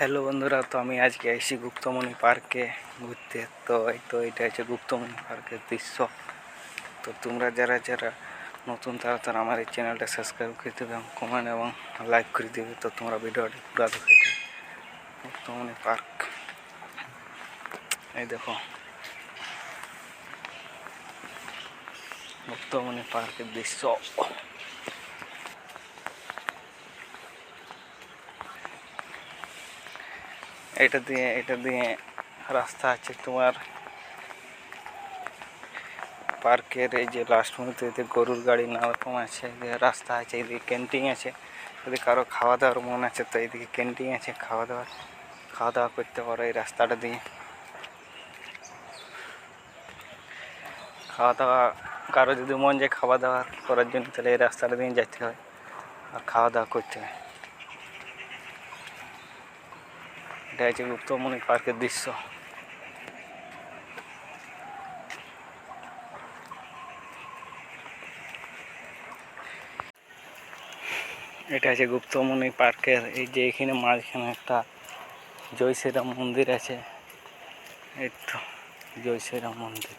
Hello বন্ধুরা, তো আমি আজকে এসেছি গুপ্তমণি পার্কে ঘুরতে। তো এই তো এটা হচ্ছে গুপ্তমণি পার্কের দৃশ্য। তো তোমরা যারা যারা নতুন, তারা তারা আমার এই চ্যানেলটা সাবস্ক্রাইব করে দেবে এবং কমেন্ট এবং লাইক করে দেবে। তো তোমরা ভিডিওটি পুরো দেখে গুপ্তমণি পার্ক। এই দেখো। গুপ্তমণি পার্কের দৃশ্য। এটা দিয়ে এটা দিয়ে রাস্তা আছে তোমার পার্কের, এই যে লাস্ট মুহূর্তে এতে গরুর গাড়ি নারকম আছে রাস্তা আছে এদিকে ক্যান্টিন আছে। যদি কারও খাওয়া দাওয়ার মন আছে, তো এদিকে ক্যান্টিন আছে খাওয়া দাওয়ার খাওয়া দাওয়া করতে পারো এই রাস্তাটা দিয়ে। খাওয়া দাওয়া কারও যদি মন যায় খাওয়া দাওয়া করার জন্য, তাহলে এই রাস্তাটা দিয়ে যেতে হয়, আর খাওয়া দাওয়া করতে হয়। এটা হচ্ছে গুপ্তমণি পার্কের দৃশ্য। এটা হচ্ছে গুপ্তমণি পার্কের, এই যে এখানে মাঝখানে একটা জয় শ্রীরাম মন্দির আছে। এই তো জয় শ্রীরাম মন্দির।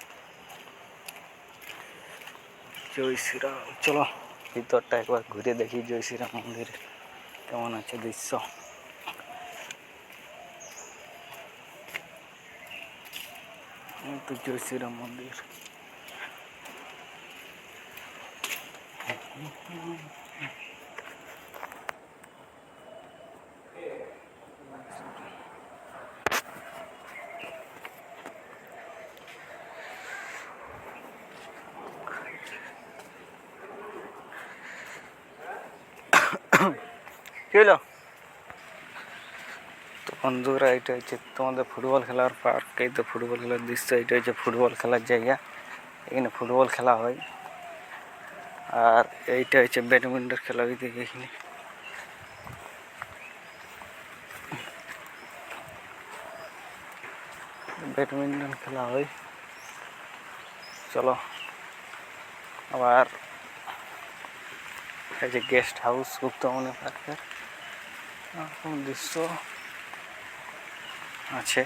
জয় শ্রীরাম চলো ভিতরটা একবার ঘুরে দেখি জয় শ্রীরাম মন্দির কেমন আছে দৃশ্য। এই তো জয় শ্রীরাম মন্দির কি হলো তো বন্ধুরা এটা হচ্ছে তোমাদের ফুটবল খেলার পার্ক এই তো ফুটবল খেলার দৃশ্য, এটা হচ্ছে ফুটবল খেলার জায়গা। এখানে ফুটবল খেলা হয়। আর এইটা হচ্ছে ব্যাডমিন্টন খেলা হয় দেখি এখানে। ব্যাডমিন্টন খেলা হয়। চলো, আবার এই যে গেস্ট হাউস গুপ্তমনি পার্কের দৃশ্য? আছে।